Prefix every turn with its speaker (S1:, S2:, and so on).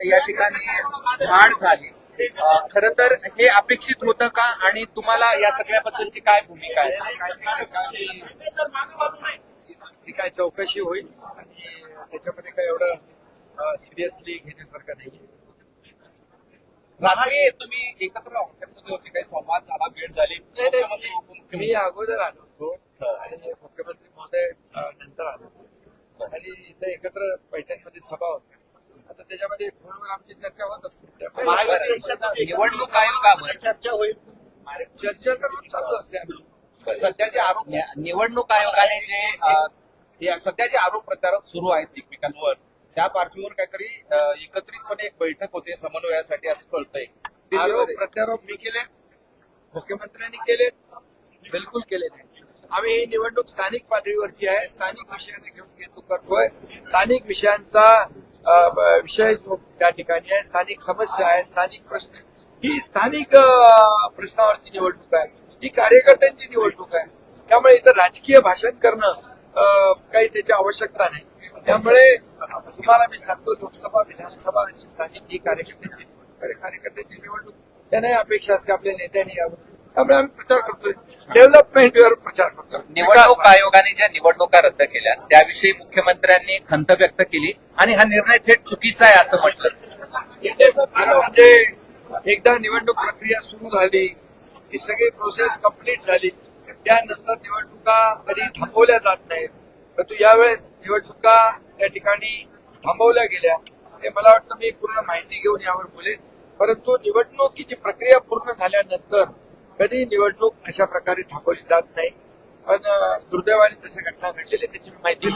S1: या ठिकाणी वाढ झाली. खर तर हे अपेक्षित होतं का? आणि तुम्हाला या सगळ्याबद्दलची काय भूमिका आहे?
S2: ती काय चौकशी होईल. आणि त्याच्यामध्ये काय एवढं सिरियसली घेण्यासारखं नाही.
S1: रात्री तुम्ही एकत्र होते काही संवाद झाला भेट झाली?
S2: मी अगोदर आलो होतो आणि मुख्यमंत्री महोदय नंतर आलो होतो. आणि इथे एकत्र पैठणमध्ये सभा होती आता त्याच्यामध्ये फोनवर आमची चर्चा होत असते.
S1: निवडणूक आयोगावर
S3: चर्चा होईल.
S2: चर्चा तर रोज चालू असते.
S1: सध्याचे आरोप निवडणूक आयोगाने जे सध्याचे आरोप प्रत्यारोप सुरू आहेत एकमेकांवर त्या पार्श्वभूमीवर काहीतरी एकत्रितपणे एक बैठक होते समन्वयासाठी असं कळतंय.
S2: आरोप. प्रत्यारोप मी केले मुख्यमंत्र्यांनी केले बिलकुल केले नाही. आम्ही ही निवडणूक स्थानिक पातळीवरची आहे. स्थानिक विषयाने घेऊन घेतो करतोय. स्थानिक विषयांचा विषय जो त्या ठिकाणी आहे. स्थानिक समस्या आहे स्थानिक प्रश्न. ही स्थानिक प्रश्नावरची निवडणूक आहे. ही कार्यकर्त्यांची निवडणूक आहे. त्यामुळे इथं राजकीय भाषण करणं काही त्याची आवश्यकता नाही. त्यामुळे तुम्हाला मी सांगतो लोकसभा विधानसभा आणि स्थानिक ही कार्यकर्त्यांची निवडणूक कार्यकर्त्यांची निवडणूक त्यांनाही अपेक्षा असते आपल्या नेत्यांनी यावं. त्यामुळे आम्ही प्रचार करतोय. डेव्हलपमेंटवर प्रचार करतोय
S1: निवडणूक. आयोगाने ज्या निवडणुका रद्द केल्या त्याविषयी मुख्यमंत्र्यांनी खंत व्यक्त केली आणि हा निर्णय थेट चुकीचा आहे असं म्हटलं.
S2: म्हणजे एकदा निवडणूक प्रक्रिया सुरू झाली ही सगळी प्रोसेस कंप्लीट झाली. त्यानंतर निवडणुका कधी थांबवल्या जात नाहीत. परंतु यावेळेस निवडणुका त्या ठिकाणी थांबवल्या गेल्या. हे मला वाटतं मी पूर्ण माहिती घेऊन यावर बोलेन. परंतु निवडणुकीची प्रक्रिया पूर्ण झाल्यानंतर कधी निवडणूक अशा प्रकारे थांबवली जात नाही. पण दुर्दैवाने तशा घटना घडलेल्या त्याची मी माहिती